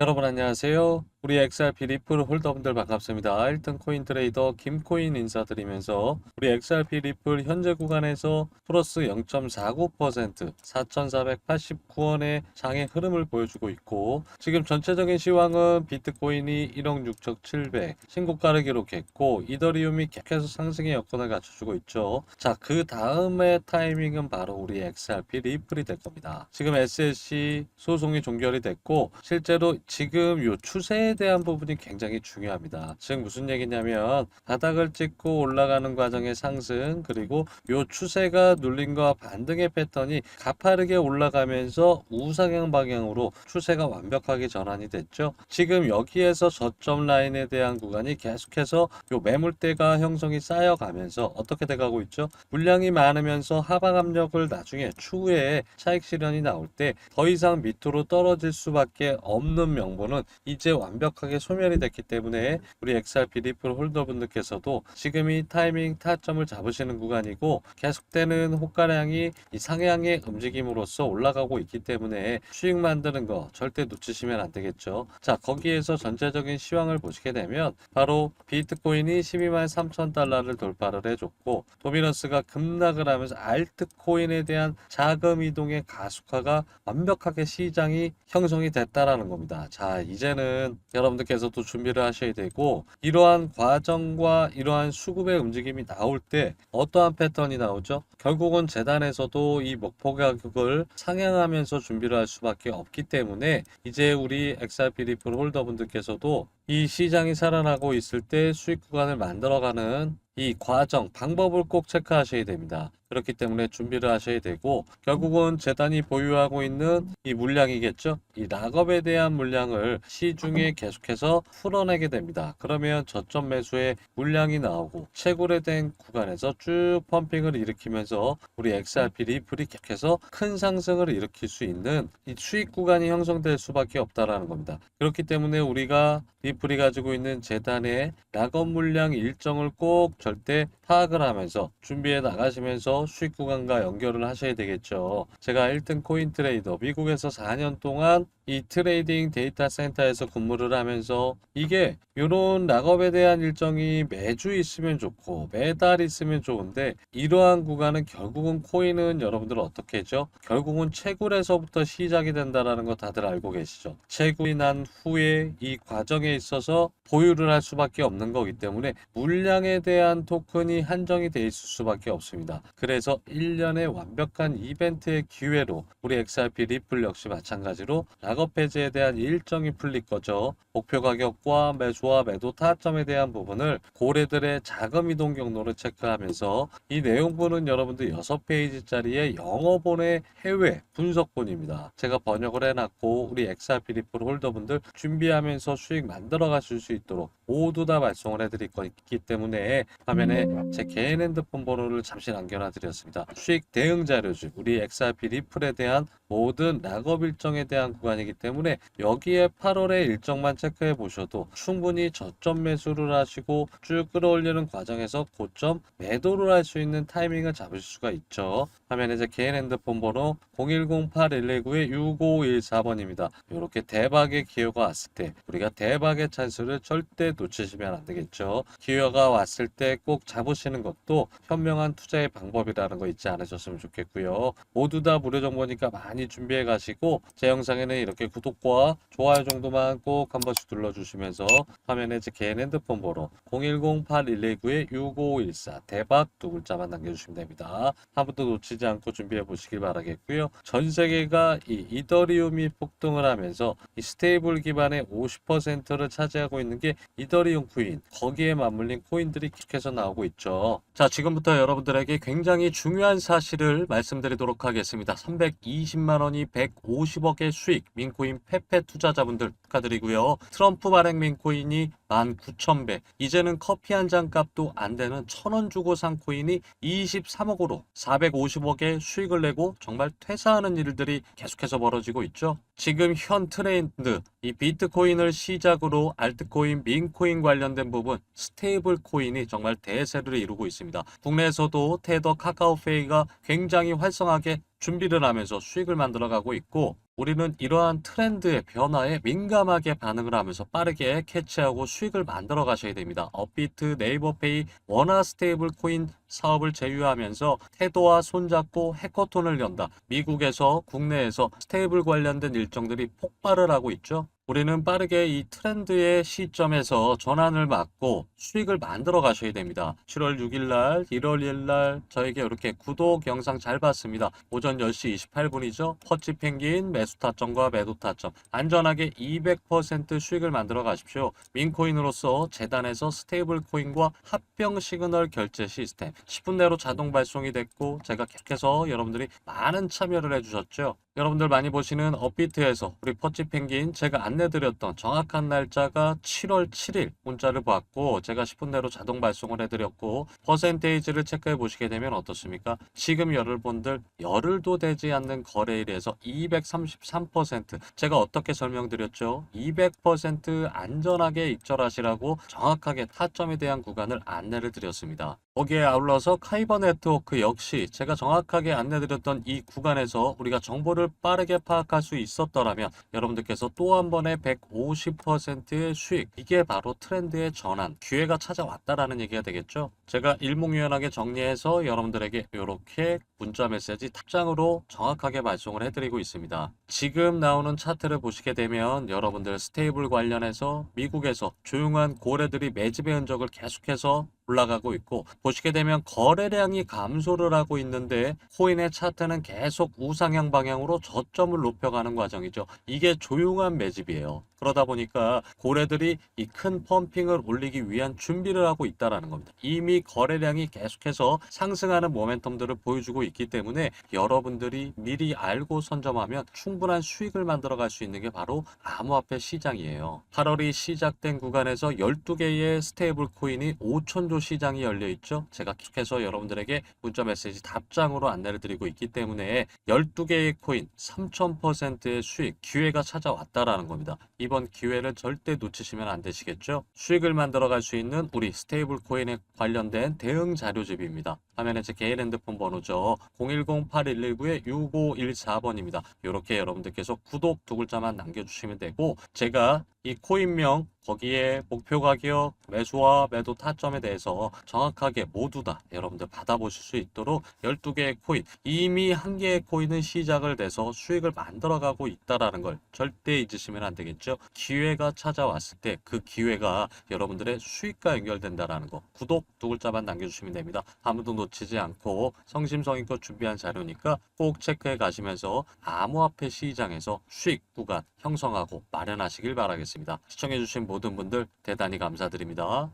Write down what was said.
여러분 안녕하세요. 우리 XRP 리플 홀더분들 반갑습니다. 1등 코인 트레이더 김코인 인사드리면서 우리 XRP 리플 현재 구간에서 플러스 0.49% 4,489원의 장의 흐름을 보여주고 있고 지금 전체적인 시황은 비트코인이 1억 6천7백 신고가를 기록했고 이더리움이 계속해서 상승의 여건을 갖춰주고 있죠. 자, 그 다음의 타이밍은 바로 우리 XRP 리플이 될 겁니다. 지금 SSC 소송이 종결이 됐고 실제로 지금 요 추세 에 대한 부분이 굉장히 중요합니다. 즉 무슨 얘기냐면 바닥을 찍고 올라가는 과정의 상승 그리고 요 추세가 눌린 거와 반등의 패턴이 가파르게 올라가면서 우상향 방향으로 추세가 완벽하게 전환이 됐죠. 지금 여기에서 저점 라인에 대한 구간이 계속해서 요 매물대가 형성이 쌓여가면서 어떻게 돼가고 있죠? 물량이 많으면서 하방 압력을 나중에 추후에 차익 실현이 나올 때 더 이상 밑으로 떨어질 수밖에 없는 명분은 이제 완벽 하게 소멸이 됐기 때문에 우리 XRP 리플 홀더분들께서도 지금 이 타이밍 타점을 잡으시는 구간이고 계속되는 호가량이 이 상향의 움직임으로써 올라가고 있기 때문에 수익 만드는 거 절대 놓치시면 안 되겠죠. 자, 거기에서 전체적인 시황을 보시게 되면 바로 비트코인이 12만 3천 달러를 돌파를 해줬고 도미너스가 급락을 하면서 알트코인에 대한 자금 이동의 가속화가 완벽하게 시장이 형성이 됐다라는 겁니다. 자, 이제는 여러분들께서 도 준비를 하셔야 되고 이러한 과정과 이러한 수급의 움직임이 나올 때 어떠한 패턴이 나오죠? 결국은 재단에서도 이 목표 가격을 상향하면서 준비를 할 수밖에 없기 때문에 이제 우리 XRP 리플 홀더분들께서도 이 시장이 살아나고 있을 때 수익 구간을 만들어가는 이 과정, 방법을 꼭 체크하셔야 됩니다. 그렇기 때문에 준비를 하셔야 되고 결국은 재단이 보유하고 있는 이 물량이겠죠. 이 락업에 대한 물량을 시중에 계속해서 풀어내게 됩니다. 그러면 저점 매수에 물량이 나오고 채굴에 된 구간에서 쭉 펌핑을 일으키면서 우리 XRP 리플이 계속해서 큰 상승을 일으킬 수 있는 이 수익 구간이 형성될 수밖에 없다라는 겁니다. 그렇기 때문에 우리가 리플이 가지고 있는 재단의 락업 물량 일정을 꼭 절대 파악을 하면서 준비해 나가시면서 수익 구간과 연결을 하셔야 되겠죠. 제가 1등 코인 트레이더 미국에서 4년 동안 이 트레이딩 데이터 센터에서 근무를 하면서 이게 이런 락업에 대한 일정이 매주 있으면 좋고 매달 있으면 좋은데 이러한 구간은 결국은 코인은 여러분들 어떻게 했죠? 결국은 채굴에서부터 시작이 된다라는 거 다들 알고 계시죠? 채굴이 난 후에 이 과정에 있어서 보유를 할 수밖에 없는 거기 때문에 물량에 대한 토큰이 한정이 돼 있을 수밖에 없습니다. 그래서 1년의 완벽한 이벤트의 기회로 우리 XRP 리플 역시 마찬가지로 락업 해제에 대한 일정이 풀릴 거죠. 목표 가격과 매수와 매도 타점에 대한 부분을 고래들의 자금 이동 경로를 체크하면서 이 내용분은 여러분들 6페이지짜리의 영어본의 해외 분석본입니다. 제가 번역을 해놨고 우리 XRP 리플 홀더분들 준비하면서 수익 만들어 가실 수 있도록 모두 다 발송을 해드릴 거기 때문에 화면에 제 개인 핸드폰 번호를 잠시 남겨놔 드렸습니다. 수익 대응 자료집 우리 XRP 리플에 대한 모든 락업 일정에 대한 구간이기 때문에 여기에 8월의 일정만 체크해 보셔도 충분히 저점 매수를 하시고 쭉 끌어올리는 과정에서 고점 매도를 할 수 있는 타이밍을 잡으실 수가 있죠. 화면에 제 개인 핸드폰 번호 010-8119-6514번입니다. 이렇게 대박의 기회가 왔을 때 우리가 대박의 찬스를 절대 놓치시면 안 되겠죠. 기회가 왔을 때 꼭 잡으시는 것도 현명한 투자의 방법이라는 거 잊지 않으셨으면 좋겠고요. 모두 다 무료 정보니까 많이 준비해 가시고 제 영상에는 이렇게 구독과 좋아요 정도만 꼭 한 번씩 눌러주시면서 화면에 제 개인 핸드폰 번호 010-8119-6514 대박 두 글자만 남겨주시면 됩니다. 한 번도 놓치지 않고 준비해 보시길 바라겠고요. 전 세계가 이 이더리움이 폭등을 하면서 이 스테이블 기반의 50%를 차지하고 있는 게 이더리움 코인 거기에 맞물린 코인들이 계속해서 나오고 있죠. 자 지금부터 여러분들에게 굉장히 중요한 사실을 말씀드리도록 하겠습니다. 320만 원이 150억의 수익 민코인 페페 투자자분들 축하드리고요. 트럼프 발행 민코인이 19,000배 이제는 커피 한 잔 값도 안 되는 1,000원 주고 산 코인이 23억으로 450억 의 수익을 내고 정말 퇴사하는 일들이 계속해서 벌어지고 있죠. 지금 현 트렌드 이 비트코인을 시작으로 알트코인, 민코인 관련된 부분 스테이블 코인이 정말 대세를 이루고 있습니다. 국내에서도 테더, 카카오페이가 굉장히 활성하게 준비를 하면서 수익을 만들어가고 있고 우리는 이러한 트렌드의 변화에 민감하게 반응을 하면서 빠르게 캐치하고 수익을 만들어 가셔야 됩니다. 업비트, 네이버페이, 원화 스테이블 코인 사업을 제휴하면서 태도와 손잡고 해커톤을 연다. 미국에서 국내에서 스테이블 관련된 일정들이 폭발을 하고 있죠. 우리는 빠르게 이 트렌드의 시점에서 전환을 막고 수익을 만들어 가셔야 됩니다. 7월 6일 날, 1월 1일 날 저에게 이렇게 구독 영상 잘 봤습니다. 오전 10시 28분이죠. 퍼치 펭귄 매수 타점과 매도 타점 안전하게 200% 수익을 만들어 가십시오. 민코인으로서 재단에서 스테이블 코인과 합병 시그널 결제 시스템 10분 내로 자동 발송이 됐고 제가 계속해서 여러분들이 많은 참여를 해 주셨죠. 여러분들 많이 보시는 업비트에서 우리 퍼치 펭귄 제가 안 내드렸던 정확한 날짜가 7월 7일 문자를 받고 제가 10분 내로 자동 발송을 해드렸고 퍼센테이지를 체크해 보시게 되면 어떻습니까? 지금 여러분들 열흘도 되지 않는 거래일에서 233% 제가 어떻게 설명드렸죠? 200% 안전하게 익절하시라고 정확하게 타점에 대한 구간을 안내를 드렸습니다. 거기에 아울러서 카이버 네트워크 역시 제가 정확하게 안내드렸던 이 구간에서 우리가 정보를 빠르게 파악할 수 있었더라면 여러분들께서 또 한 번의 150%의 수익 이게 바로 트렌드의 전환 기회가 찾아왔다라는 얘기가 되겠죠. 제가 일목요연하게 정리해서 여러분들에게 이렇게 문자 메시지 탑장으로 정확하게 발송을 해드리고 있습니다. 지금 나오는 차트를 보시게 되면 여러분들 스테이블 관련해서 미국에서 조용한 고래들이 매집의 흔적을 계속해서 올라가고 있고 보시게 되면 거래량이 감소를 하고 있는데 코인의 차트는 계속 우상향 방향으로 저점을 높여가는 과정이죠. 이게 조용한 매집이에요. 그러다 보니까 고래들이 이 큰 펌핑을 올리기 위한 준비를 하고 있다라는 겁니다. 이미 거래량이 계속해서 상승하는 모멘텀들을 보여주고 있기 때문에 여러분들이 미리 알고 선점하면 충분한 수익을 만들어 갈 수 있는 게 바로 암호화폐 시장이에요. 8월이 시작된 구간에서 12개의 스테이블 코인이 5천조 시장이 열려 있죠. 제가 계속해서 여러분들에게 문자 메시지 답장으로 안내를 드리고 있기 때문에 12개의 코인 3000%의 수익 기회가 찾아왔다라는 겁니다. 이번 기회를 절대 놓치시면 안 되시겠죠? 수익을 만들어 갈 수 있는 우리 스테이블 코인에 관련된 대응 자료집입니다. 화면에 제 개인 핸드폰 번호죠. 010-8119-6514번입니다. 이렇게 여러분들께서 구독 두 글자만 남겨주시면 되고 제가 이 코인명 거기에 목표 가격, 매수와 매도 타점에 대해서 정확하게 모두 다 여러분들 받아보실 수 있도록 12개의 코인, 이미 한 개의 코인은 시작을 돼서 수익을 만들어가고 있다라는 걸 절대 잊으시면 안 되겠죠. 기회가 찾아왔을 때 그 기회가 여러분들의 수익과 연결된다라는 거 구독 두 글자만 남겨주시면 됩니다. 아무도 놓치지 않고 성심성의껏 준비한 자료니까 꼭 체크해 가시면서 암호화폐 시장에서 수익 구간 형성하고 마련하시길 바라겠습니다. 시청해주신 모든 분들 대단히 감사드립니다.